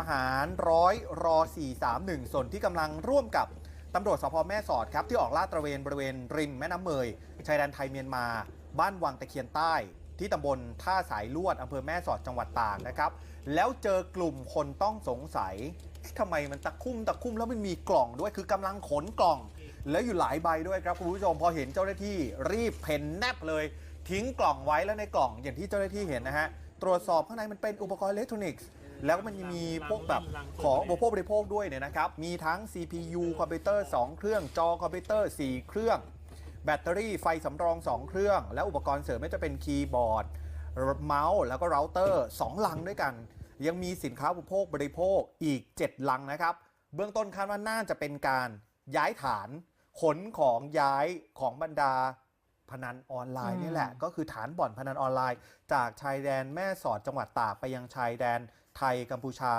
ทหารร้อยรอ 431 ส่วนที่กำลังร่วมกับตำรวจสพแม่สอดครับ ที่ออกลาดตระเวนบริเวณริมแม่น้ำเมยชายแดนไทยเมียนมา บ้านวังตะเคียนใต้ ที่ตำบลท่าสายลวดอำเภอแม่สอดจังหวัดตากนะครับ แล้วเจอกลุ่มคนต้องสงสัยทำไมมันตะคุ่มตะคุ่มแล้วมันมีกล่องด้วย คือกำลังขนกล่อง แล้วอยู่หลายใบด้วยครับคุณผู้ชมพอเห็นเจ้าหน้าที่รีบเพ่นแนบเลย ทิ้งกล่องไว้แล้วในกล่องอย่างที่เจ้าหน้าที่เห็นนะฮะ ตรวจสอบข้างในมันเป็นอุปกรณ์อิเล็กทรอนิกส์ แล้วมันยังมีพวกแบบของอุปโภคบริโภคด้วยเนี่ยนะครับ มีทั้ง CPU คอมพิวเตอร์ 2 เครื่อง จอคอมพิวเตอร์ 4 เครื่อง แบตเตอรี่ไฟสำรอง 2 เครื่อง และอุปกรณ์เสริมไม่จะเป็นคีย์บอร์ดเมาส์แล้วก็เราเตอร์2ลังด้วยกัน ยังมีสินค้าอุปโภคบริโภคอีก 7 ลังนะครับ เบื้องต้นคาดว่าน่าจะเป็นการย้ายฐานขนของย้ายของบรรดา พนันออนไลน์นี่แหละ ก็คือฐานบ่อนพนันออนไลน์ จากชายแดนแม่สอดจังหวัดตากไปยังชายแดนไทยกัมพูชา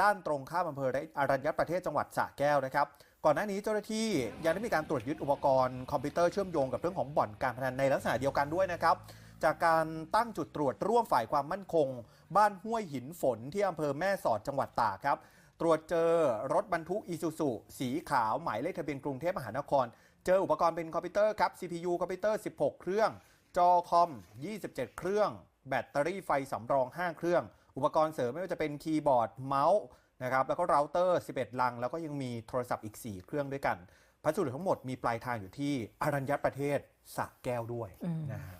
ด้านตรงข้ามอำเภออรัญญประเทศจังหวัดสระแก้วนะครับ ก่อนหน้านี้เจ้าหน้าที่ยังได้มีการตรวจยึดอุปกรณ์คอมพิวเตอร์เชื่อมโยงกับเรื่องของบ่อนการพนันในลักษณะเดียวกันด้วยนะครับจากการตั้งจุดตรวจร่วมฝ่ายความมั่นคง บ้านห้วยหินฝนที่อำเภอแม่สอดจังหวัดตากครับ ตรวจเจอรถบรรทุกอีซูซุสีขาวหมายเลขทะเบียนกรุงเทพมหานคร เจออุปกรณ์เป็นคอมพิวเตอร์ครับ CPU คอมพิวเตอร์ 16 เครื่อง จอคอม 27 เครื่อง แบตเตอรี่ไฟสำรอง 5 เครื่อง อุปกรณ์เสริมไม่ว่าจะเป็นคีย์บอร์ดเมาส์นะครับแล้วก็เราเตอร์ 11 ลัง แล้วก็ยังมีโทรศัพท์อีก 4 เครื่องด้วยกันพัสดุทั้งหมดมีปลายทางอยู่ที่อรัญญประเทศสระแก้วด้วยอืมนะฮะ